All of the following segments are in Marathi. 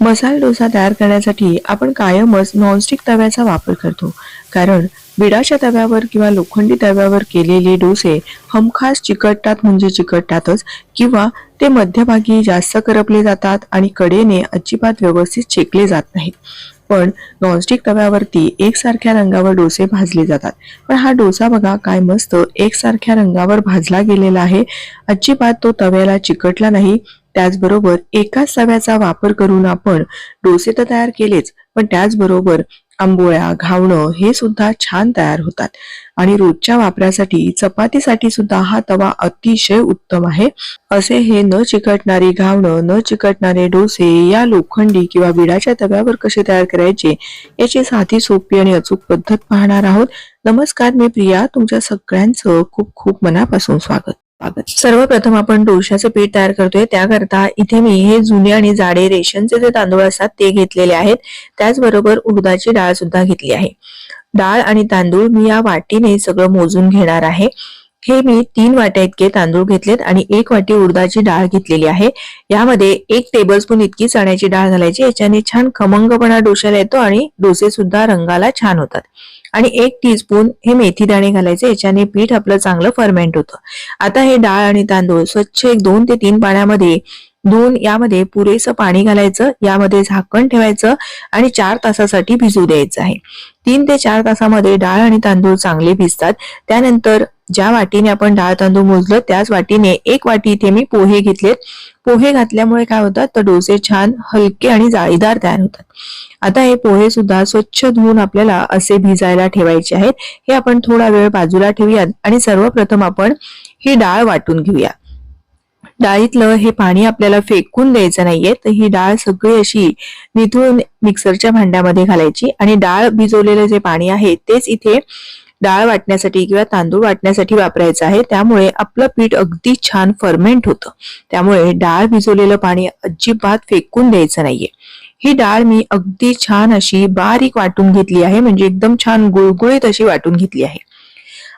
मसाला डोसा तयार करण्यासाठी आपण कायमच नॉनस्टिक तव्याचा वापर करतो. कारण बिडाच्या तव्यावर किंवा लोखंडी तव्यावर केलेले डोसे हमखास चिकटतात म्हणजे चिकटतातच किंवा ते मध्यभागी जास्त करपले जातात आणि कडेने अजिबात व्यवस्थित शेकले जात नाहीत. पण नॉनस्टिक तव्यावरती एकसारख्या रंगावर डोसे भाजले जातात. पण हा डोसा बघा काय मस्त एकसारख्या रंगावर भाजला गेलेला आहे. अजिबात तो तव्याला चिकटला नाही. त्याचबरोबर एकाच तव्याचा वापर करून आपण डोसे तर तयार केलेच पण त्याचबरोबर आंबोळ्या घावणं हे सुद्धा छान तयार होतात. आणि रोजच्या वापरासाठी चपातीसाठी सुद्धा हा तवा अतिशय उत्तम आहे. असे हे न चिकटणारी घावणं न चिकटणारे डोसे या लोखंडी किंवा विडाच्या तव्यावर कसे तयार करायचे याची साधी सोपी आणि अचूक पद्धत पाहणार आहोत. नमस्कार मी प्रिया तुमच्या सगळ्यांचं खूप खूप मनापासून स्वागत. सर्वप्रथम आपण डोशाचं पीठ तयार करतोय. त्याकरता इथे मी हे जुने आणि जाडे रेशनचे जे तांदूळ असतात ते घेतलेले आहेत. त्याचबरोबर उडदाची डाळ सुद्धा घेतली आहे. डाळ आणि तांदूळ मी या वाटीने सगळं मोजून घेणार आहे. हे मी तीन वाट्या इतके तांदूळ घेतलेत आणि एक वाटी उडदाची डाळ घेतलेली आहे. यामध्ये एक टेबलस्पून इतकी चण्याची डाळ घालायची. याच्याने छान खमंगपणा डोशाला येतो आणि डोसे सुद्धा रंगाला छान होतात. आणि एक टीस्पून हे मेथी दाणे घालायचे याच्याने पीठ आपलं चांगलं फर्मेंट होतं. आता हे डाळ आणि तांदूळ स्वच्छ एक दोन ते तीन पाण्यामध्ये दोन यामध्ये पुरेसं पाणी घालायचं यामध्ये झाकण ठेवायचं आणि चार तासासाठी भिजू द्यायचं आहे. तीन ते चार तासामध्ये डाळ आणि तांदूळ चांगले भिजतात. त्यानंतर ज्या वाटीने आपण डाळ तांदूळ मोजलं त्याच वाटीने एक वाटी इथे मी पोहे घेतलेत. पोहे घातल्यामुळे काय होतात? तर डोसे छान हलके आणि जाळीदार तयार होतात. आता हे पोहे सुद्धा स्वच्छ धुवून आपल्याला असे भिजायला ठेवायचे आहेत. हे आपण थोडा वेळ बाजूला ठेवूयात आणि सर्वप्रथम आपण ही डाळ वाटून घेऊया. डाळीतलं हे पाणी आपल्याला फेकून द्यायचं नाहीये तर ही डाळ सगळी अशी निथून मिक्सरच्या भांड्यामध्ये घालायची आणि डाळ भिजवलेलं जे पाणी आहे तेच इथे डाळ वाटण्यासाठी किंवा तांदूळ वाटण्यासाठी वापरायचं आहे. त्यामुळे आपलं पीठ अगदी छान फर्मेंट होतं. त्यामुळे डाळ भिजवलेलं पाणी अजिबात फेकून द्यायचं नाहीये. ही डाळ मी अगदी छान अशी बारीक वाटून घेतली आहे म्हणजे एकदम छान गुळगुळीत अशी वाटून घेतली आहे.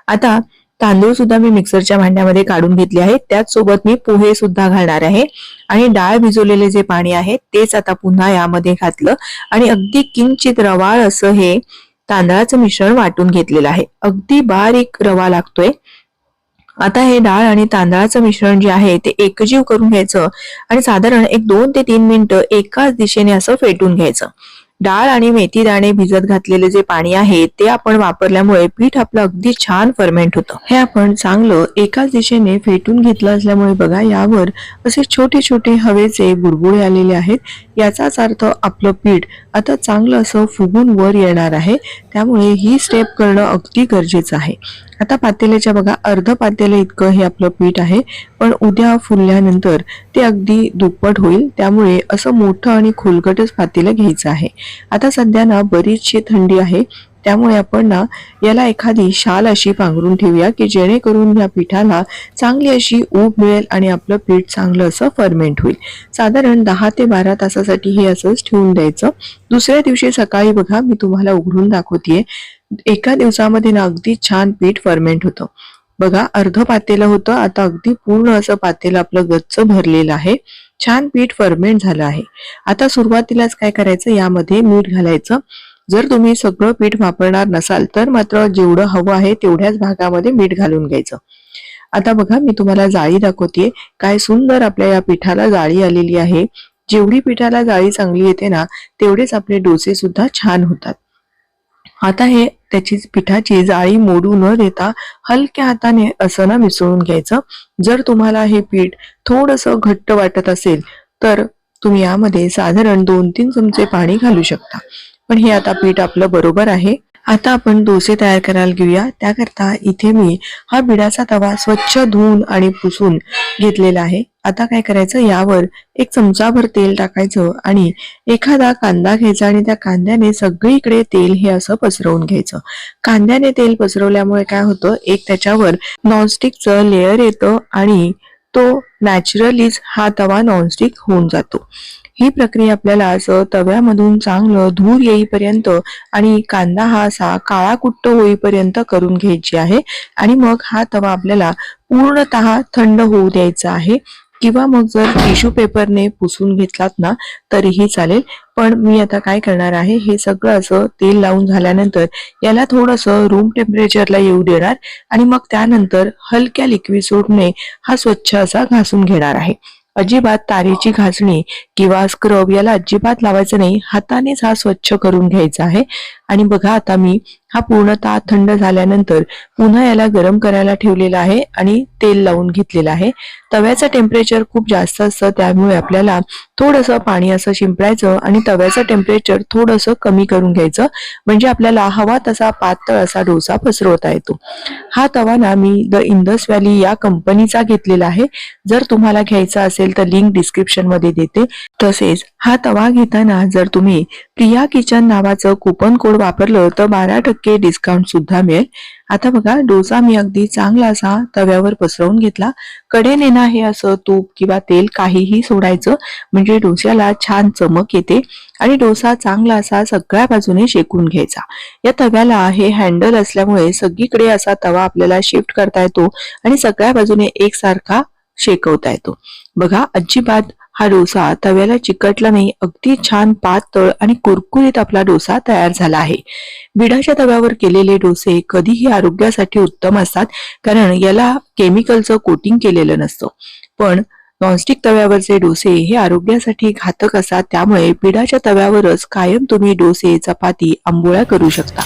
आता तांदूळ सुद्धा मी मिक्सरच्या भांड्यामध्ये काढून घेतले आहेत. त्याच सोबत मी पोहे सुद्धा घालणार आहे. आणि डाळ भिजवलेले जे पाणी आहे तेच आता पुन्हा यामध्ये घातलं. आणि अगदी किंचित रवाळ असं हे तांदळाचं मिश्रण वाटून घेतलेलं आहे. अगदी बारीक रवा लागतोय. आता हे डाळ आणि तांदळाचं मिश्रण जे आहे ते एकजीव करून घ्यायचं आणि साधारण एक दोन ते तीन मिनिटं एकाच दिशेने असं फेटून घ्यायचं. डाळ आणि मेथी दाणे भिजत घातलेले जे पाणी आहे ते आपण वापरल्यामुळे पीठ आपलं अगदी छान फर्मेंट होतं. हे आपण चांगलं एकाच दिशेने फेटून घेतलं असल्यामुळे बघा यावर असे छोटे छोटे हवेचे बुडबुडे आलेले आहेत. याचाच अर्थ आपलं पीठ आता चांगलं असं फुगून वर येणार आहे. त्यामुळे ही स्टेप करणं अगदी गरजेचं आहे. आता पातेल्याच्या बघा अर्ध पातेलं इतकं हे आपलं पीठ आहे. पण उद्या फुलल्यानंतर ते अगदी दुप्पट होईल. त्यामुळे असं मोठं आणि खोलगटच पातेलं घ्यायचं आहे. आता सध्या ना बरीचशी थंडी आहे. त्यामुळे आपण ना याला एखादी शाल अशी पांघरून ठेवूया की जेणेकरून या पिठाला चांगली अशी ऊब मिळेल आणि आपलं पीठ चांगलं असं फर्मेंट होईल. साधारण दहा ते बारा तासासाठी हे असंच ठेवून द्यायचं. दुसऱ्या दिवशी सकाळी बघा मी तुम्हाला उघडून दाखवतेय. एका दिवसामध्ये ना अगदी छान पीठ फर्मेंट होतं. बघा अर्ध पातेलं होतं. आता अगदी पूर्ण असं पातेलं आपलं गच्च भरलेलं आहे. छान पीठ फर्मेंट झालं आहे. आता सुरुवातीलाच काय करायचं? यामध्ये मीठ घालायचं. जर तुम्ही सगळं पीठ वापरणार नसाल तर मात्र जेवढं हवं आहे तेवढ्याच भागामध्ये मीठ घालून घ्यायचं. आता बघा मी तुम्हाला जाळी दाखवते काय सुंदर आपल्या या पिठाला जाळी आलेली आहे. जेवढी पिठाला जाळी चांगली येते ना तेवढेच आपले डोसे सुद्धा छान होतात. आता हे त्याची पिठाची जाळी मोडू न देता हलक्या हाताने असं ना मिसळून घ्यायचं. जर तुम्हाला हे पीठ थोडस घट्ट वाटत असेल तर तुम्ही यामध्ये साधारण दोन तीन चमचे पाणी घालू शकता. पण हे आता पीठ आपलं बरोबर आहे. आता आपण डोसे तयार करायला घेऊया. त्याकरता इथे मी हा बिडाचा तवा स्वच्छ धुवून आणि पुसून घेतलेला आहे. आता काय करायचं? यावर एक चमचाभर तेल टाकायचं आणि एखादा कांदा घ्यायचा आणि त्या कांद्याने सगळीकडे तेल हे असं पसरवून घ्यायचं. कांद्याने तेल पसरवल्यामुळे काय होतं? एक त्याच्यावर नॉनस्टिकचं लेअर येतं आणि तो नॅचरलीच हा तवा नॉनस्टिक होऊन जातो. ही प्रक्रिया आपल्याला असं तव्यामधून चांगलं धूर येईपर्यंत आणि कांदा हा असा काळा कुट्ट होईपर्यंत करून घ्यायची आहे. आणि मग हा तवा आपल्याला पूर्णतः थंड होऊ द्यायचा आहे. किंवा मग जर टिश्यू पेपरने पुसून घेतलात ना तरीही चालेल. पण मी आता काय करणार आहे हे सगळं असं तेल लावून झाल्यानंतर याला थोडंसं रूम टेम्परेचरला येऊ देणार. आणि मग त्यानंतर हलक्या लिक्विड सोडने हा स्वच्छ असा घासून घेणार आहे. अजिबात तारेची घासणी किंवा स्क्रब याला अजिबात लावायचं नाही. हातानेच हा स्वच्छ करून घ्यायचा आहे. आणि बघा आता मी हा पूर्णतः थंड झाल्यानंतर पुन्हा याला गरम करायला ठेवलेला आहे आणि तेल लावून घेतलेलं आहे. तव्याचं टेम्परेचर खूप जास्त असतं त्यामुळे आपल्याला थोडंसं पाणी असं शिंपडायचं आणि तव्याचं टेम्परेचर थोडंसं कमी करून घ्यायचं. म्हणजे आपल्याला हवा तसा पातळ असा डोसा पसरवता येतो. हा तवा ना मी द इंदस व्हॅली या कंपनीचा घेतलेला आहे. जर तुम्हाला घ्यायचा असेल तर लिंक डिस्क्रिप्शनमध्ये देते. तसेच हा तवा घेताना जर तुम्ही प्रिया किचन नावाचं कुपन कोड वापरलं तर बारा टक्के डिस्काउंट सुद्धा मिळेल. आता बघा डोसा मी अगदी चांगला असा तव्यावर पसरवून घेतला. कडेने ना हे असं तूप किंवा तेल काहीही सोडायचं म्हणजे डोस्याला छान चमक येते आणि डोसा चांगला असा सगळ्या बाजूने शेकून घ्यायचा. या तव्याला हे हँडल असल्यामुळे सगळीकडे असा तवा आपल्याला शिफ्ट करता येतो आणि सगळ्या बाजूने एकसारखा शेकवता येतो. बघा अजिबात हा डोसा तव्याला चिकटला नाही अगदी छान पातळ आणि कुरकुरीत आपला डोसा तयार झाला आहे. बिडाच्या तव्यावर केलेले डोसे कधीही आरोग्यासाठी उत्तम असतात कारण याला केमिकलचं कोटिंग केलेलं नसतं. पण नॉनस्टिक तव्यावरचे डोसे हे आरोग्यासाठी घातक असतात त्यामुळे पिढाच्या तव्यावरच कायम तुम्ही डोसे चपाती आंबोळ्या करू शकता.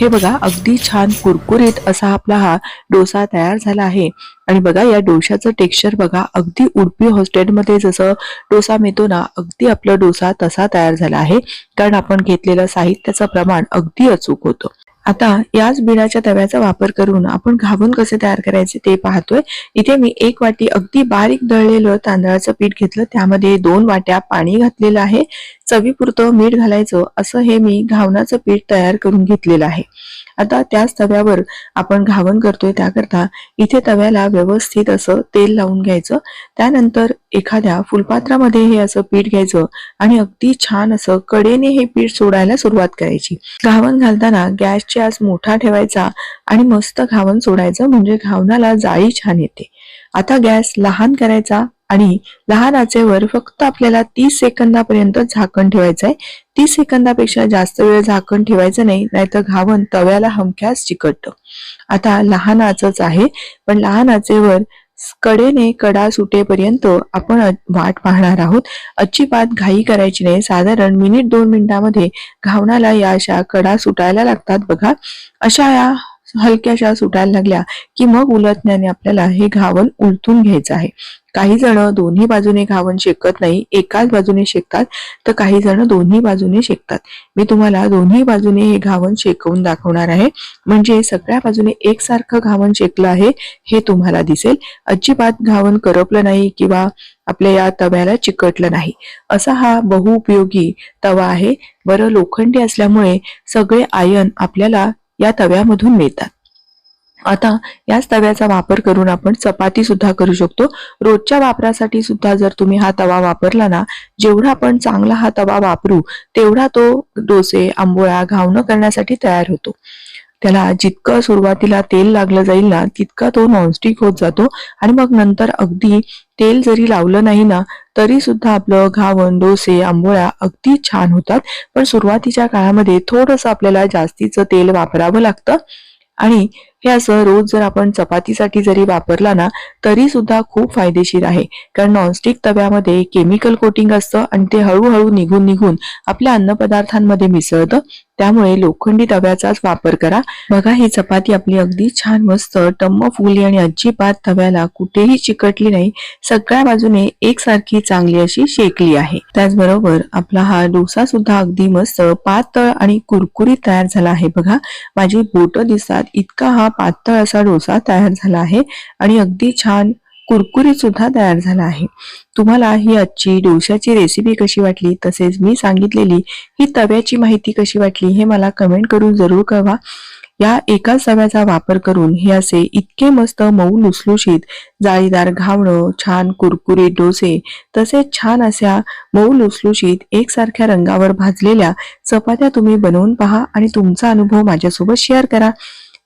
हे बघा अगदी छान कुरकुरीत असा आपला हा डोसा तयार झाला आहे. आणि बघा या डोशाचं टेक्स्चर बघा अगदी उडपी हॉस्टेलमध्ये जसं डोसा मिळतो ना अगदी आपला डोसा तसा तयार झाला आहे. कारण आपण घेतलेलं साहित्याचं प्रमाण अगदी अचूक होतं. आता याच बिडाच्या तव्याचा वापर करून आपण घावून कसे तयार करायचे ते पाहतोय. इथे मी एक वाटी अगदी बारीक दळलेलं तांदळाचं पीठ घेतलं. त्यामध्ये दोन वाट्या पाणी घातलेलं आहे. चवीपुरतं मीठ घालायचं. असं हे मी घावणाचं पीठ तयार करून घेतलेलं आहे. आता त्याच तव्यावर आपण घावण करतोय त्याकरता इथे तव्याला व्यवस्थित असं तेल लावून घ्यायचं. त्यानंतर एखाद्या फुलपात्रामध्ये हे असं पीठ घ्यायचं आणि अगदी छान असं कडेने हे पीठ सोडायला सुरुवात करायची. घावण घालताना गॅस गॅसची मोठा ठेवायचा आणि मस्त घावन सोडायचं म्हणजे घावणाला जाळी छान येते. आता गॅस लहान करायचा आणि लहान आचेवर फक्त आपल्याला तीस सेकंदापर्यंत झाकण ठेवायचं आहे तीस सेकंदापेक्षा जास्त वेळ झाकण ठेवायचं नाही नाहीतर घावन तव्याला हमख्यास चिकटतं. आता लहान आचच आहे पण लहान आचेवर कडेने कडा सुटेपर्यंत आपण वाट पाहणार आहोत. अजिबात घाई करायची नाही. साधारण मिनिट दोन मिनिटामध्ये घावणाला या अशा कडा सुटायला लागतात बघा. अशा या हलक्याशा सुटायला लागल्या की मग उलटण्याने आपल्याला हे घावण उलटून घ्यायचं आहे. काही जण दोन्ही बाजूने घावन शेकत नाही एकाच बाजूने शेकतात तर काही जण दोन्ही बाजूने शेकतात. मी तुम्हाला दोन्ही बाजूने हे घावन शेकवून दाखवणार आहे. म्हणजे सगळ्या बाजूने एकसारखं घावन शेकलं आहे हे तुम्हाला दिसेल. अजिबात घावन करपलं नाही किंवा आपल्या या तव्याला चिकटलं नाही. असा हा बहुउपयोगी तवा आहे. बरं लोखंडी असल्यामुळे सगळे आयन आपल्याला या तव्यामधून मिळतात. आता याच तव्याचा वापर करून आपण चपाती सुद्धा करू शकतो. रोजच्या वापरासाठी सुद्धा जर तुम्ही हा तवा वापरला ना जेवढा आपण चांगला हा तवा वापरू तेवढा तो डोसे आंबोळा घावणं करण्यासाठी तयार होतो. त्याला जितकं सुरुवातीला तेल लागलं जाईल ना तितका तो नॉनस्टिक होत जातो आणि मग नंतर अगदी तेल जरी लावलं नाही ना तरी सुद्धा आपलं घावण डोसे आंबोळ्या अगदी छान होतात. पण सुरुवातीच्या काळामध्ये थोडंसं आपल्याला जास्तीचं तेल वापरावं लागतं आणि हे असं रोज जर आपण चपातीसाठी जरी वापरला ना तरी सुद्धा खूप फायदेशीर आहे. कारण नॉनस्टिक तव्यामध्ये केमिकल कोटिंग असतं आणि ते हळूहळू निघून निघून आपल्या अन्नपदार्थांमध्ये मिसळतं. त्यामुळे लोखंडी तव्याचाच वापर करा. बघा ही चपाती आपली अगदी छान मस्त टम्म फुगली आणि अजिबात तव्याला कुठेही चिकटली नाही. सगळ्या बाजूने एकसारखी चांगली अशी शेकली आहे. त्याचबरोबर आपला हा डोसा सुद्धा अगदी मस्त पातळ आणि कुरकुरीत तयार झाला आहे. बघा माझी बोट दिसतात. इतका हा पातळ असा डोसा तयार झाला आहे आणि अगदी छान कुरकुरीत सुद्धा तयार झाला आहे. तुम्हाला ही आजची डोशाची रेसिपी कशी वाटली? तसेच मी सांगितलेली ही तव्याची माहिती कशी वाटली हे मला कमेंट करून जरूर कळवा. या एकाच तव्याचा वापर करून हे असे इतके मस्त मऊ लुसलुशीत जाळीदार घावणं छान कुरकुरीत डोसे तसेच छान अशा मऊ लुसलुशीत एकसारख्या रंगावर भाजलेल्या चपात्या तुम्ही बनवून पहा आणि तुमचा अनुभव माझ्यासोबत शेअर करा.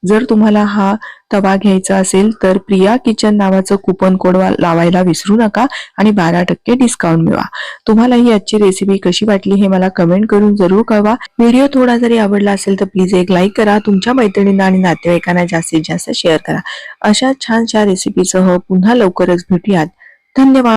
जर तुम्हाला हा तवा घ्यायचा असेल तर प्रिया किचन नावाचं कुपन कोड लावायला विसरू नका आणि बारा टक्के डिस्काउंट मिळवा. तुम्हाला ही आजची रेसिपी कशी वाटली हे मला कमेंट करून जरूर कळवा. व्हिडिओ थोडा जरी आवडला असेल तर प्लीज एक लाईक करा. तुमच्या मैत्रिणींना आणि नातेवाईकांना जास्तीत जास्त शेअर करा. अशा छानशा रेसिपीसह पुन्हा लवकरच भेटूयात. धन्यवाद.